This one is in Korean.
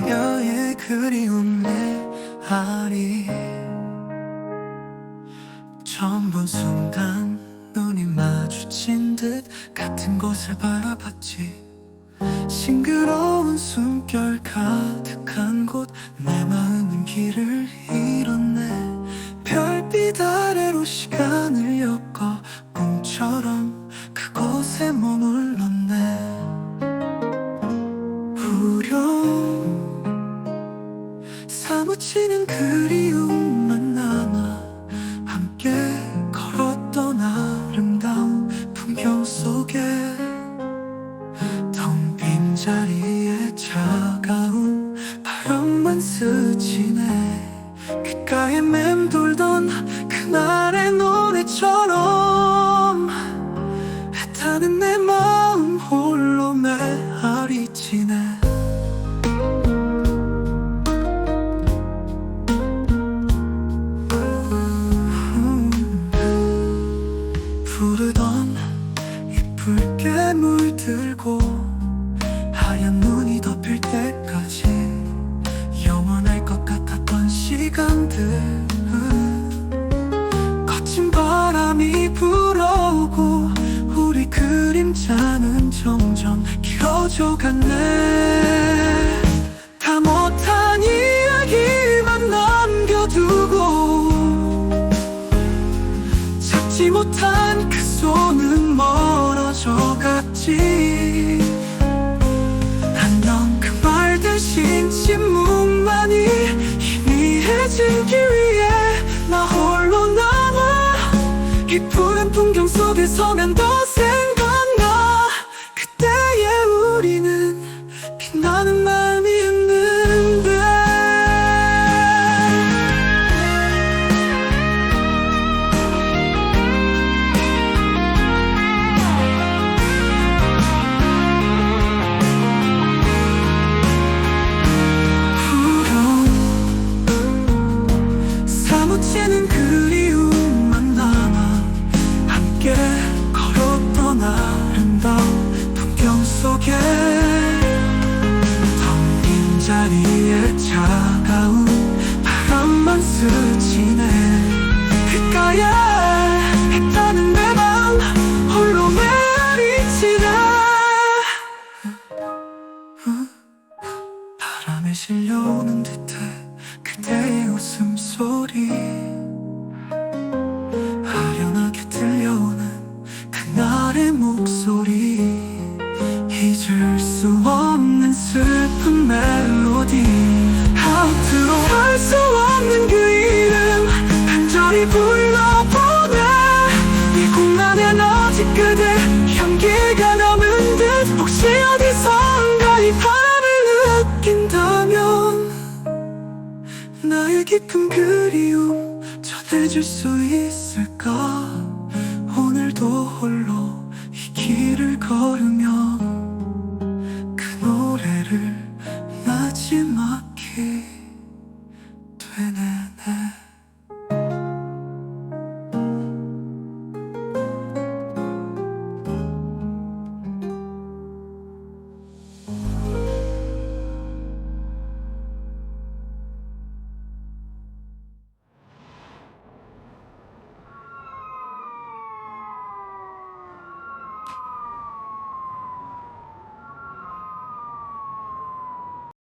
그녀의 그리움 내 아리. 처음 본 순간 눈이 마주친 듯 같은 곳을 바라봤지. 싱그러운 숨결 가득한 곳 내 마음은 길을 잃었네. 별빛 아래로 시간을 엮어 사무치는 그리움만 남아 함께 걸었던 아름다운 풍경 속에 텅 빈 자리에 차가운 바람만 스치네 귓가에 맴돌던 그날의 노 부르던 이 붉게 물들고 하얀 눈이 덮일 때까지 영원할 것 같았던 시간들 거친 바람이 불어오고 우리 그림자는 점점 길어져 갔네 못한 그 손은 멀어져 갔지. 안녕 그말 대신 침묵만이 희미해진 길 위에 나 홀로 남아 이 푸른 풍경 속에서 난더 생각나. 그때의 우리는 자리에 차가운 바람만 스치네. 귓가에 했다는 내 맘 홀로 메아리치네. 바람에 실려오는 듯해 그대의 웃음소리. 아련하게 들려오는 그날의 목소리 그대 향기가 남은 듯 혹시 어디선가 이 바람을 느낀다면 나의 깊은 그리움 전해줄 수 있을까? 오늘도 홀로 이 길을 걸으며 그 노래를 마지막히